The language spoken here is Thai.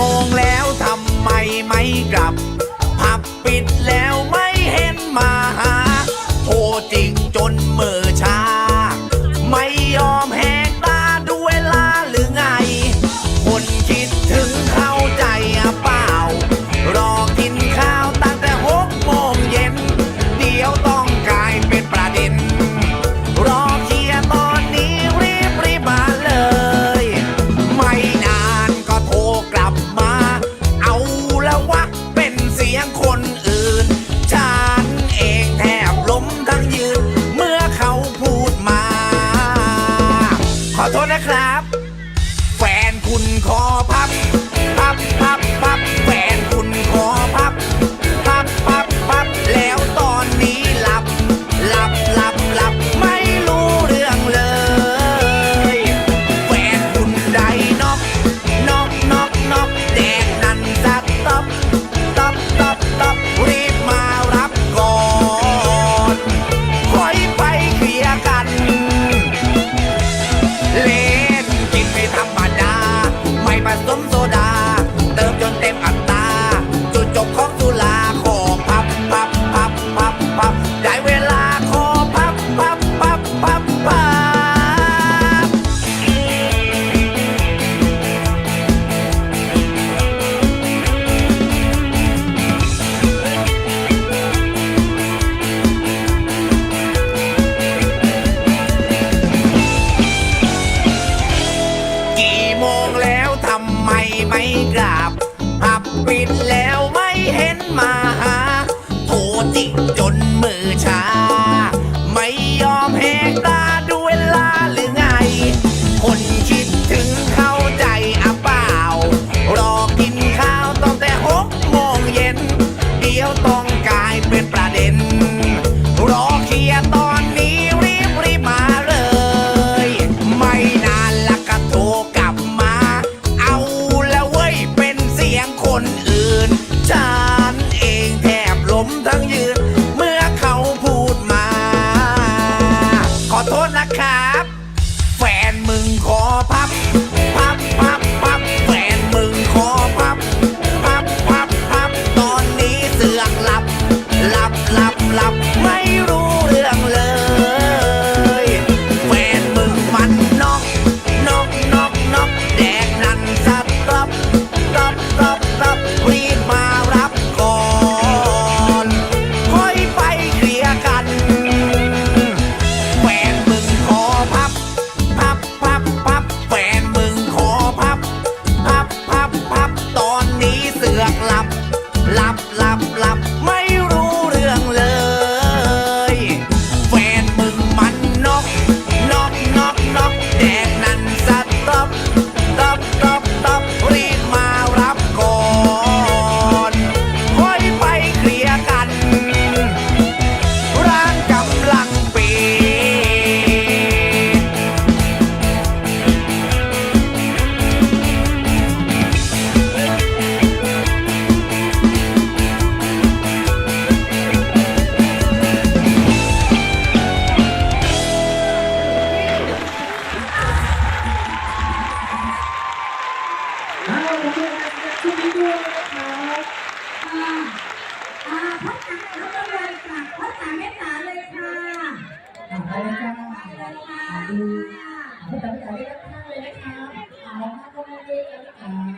โมงแล้วทำไมไม่กลับ ผับปิดแล้วไม่เห็นมาหา โทรจริงจนเมือ ขอโทษนะครับ แฟนคุณขอพับ พับ พับ พับแฟน จิกจนมือชา ไม่ยอมแหกตาดูเวลาหรือไง คนคิดถึงเข้าใจอะเปล่า รอกินข้าวตั้งแต่หกโมงเย็น เดี๋ยวต้องกลายเป็นประเด็น รอเคลียร์ตอนนี้รีบรีบมาเลย ไม่นานละก็โทรกลับมา เอาแล้วเว้ยเป็นเสียงคนอื่นฉัน ษนะครับ แฟนมึงขอพับ พับพับพับแฟนมึงขอพับ พับพับพับตอนนี้เสือกหลับ หลับหลับหลับไม่รู้เรื่องเลย ไปเลยจ้าไปเลยค่ะดูผู้จัดการได้รับข้างเลยนะคะเอาข้างก็ไม่ได้เลยนะครับ